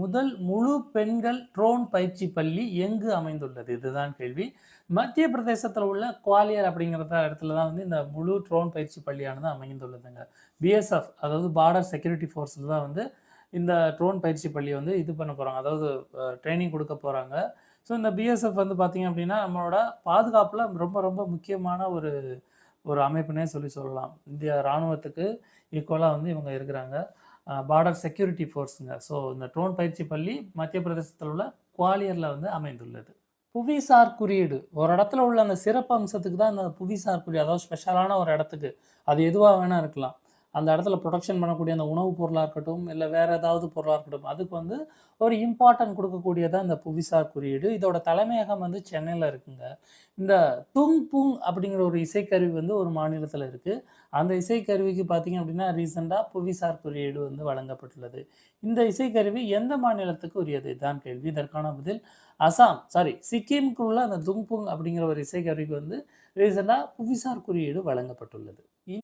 முதல் முழு பெண்கள் ட்ரோன் பயிற்சி பள்ளி எங்கு அமைந்துள்ளது? இதுதான் கேள்வி. மத்திய பிரதேசத்தில் உள்ள குவாலியர் அப்படிங்கிற இடத்துல தான் வந்து இந்த முழு ட்ரோன் பயிற்சி பள்ளியானது அமைந்துள்ளதுங்க. பிஎஸ்எஃப் அதாவது பார்டர் செக்யூரிட்டி ஃபோர்ஸில் தான் வந்து இந்த ட்ரோன் பயிற்சி பள்ளியை வந்து இது பண்ண போகிறாங்க அதாவது ட்ரைனிங் கொடுக்க போகிறாங்க ஸோ இந்த பிஎஸ்எஃப் வந்து பார்த்திங்க அப்படின்னா நம்மளோட பாதுகாப்பில் ரொம்ப ரொம்ப முக்கியமான ஒரு ஒரு அமைப்புனே சொல்லி சொல்லலாம். இந்திய இராணுவத்துக்கு ஈக்குவலாக வந்து இவங்க இருக்கிறாங்க. பார்டர் செக்யூரிட்டி ஃபோர்ஸுங்க ஸோ இந்த ட்ரோன் பயிற்சி பள்ளி மத்திய பிரதேசத்தில் உள்ள குவாலியரில் வந்து அமைந்துள்ளது. புவிசார் குறியீடு. ஒரு இடத்துல உள்ள அந்த சிறப்பு அம்சத்துக்கு தான் இந்த புவிசார் குறியீடு அதாவது ஸ்பெஷலான ஒரு இடத்துக்கு. அது எதுவாக வேணால் இருக்கலாம். அந்த இடத்துல ப்ரொடக்ஷன் பண்ணக்கூடிய அந்த உணவுப் பொருளாக இருக்கட்டும் இல்லை வேறு ஏதாவது பொருளாக இருக்கட்டும் அதுக்கு வந்து ஒரு இம்பார்ட்டன்ட் கொடுக்கக்கூடியதாக இந்த புவிசார் குறியீடு. இதோட தலைமையகம் வந்து சென்னையில் இருக்குங்க. இந்த துங் புங் அப்படிங்கிற ஒரு இசைக்கருவி வந்து ஒரு மாநிலத்தில் இருக்குது அந்த இசைக்கருவிக்கு பார்த்தீங்க அப்படின்னா ரீசெண்டாக புவிசார் குறியீடு வந்து வழங்கப்பட்டுள்ளது. இந்த இசைக்கருவி எந்த மாநிலத்துக்கு உரியது? தான் கேள்வி. இதற்கான பதில் அசாம் சாரி சிக்கிமுக்குள்ள அந்த துங்புங் அப்படிங்கிற ஒரு இசைக்கருவிக்கு வந்து ரீசெண்டாக புவிசார் குறியீடு வழங்கப்பட்டுள்ளது.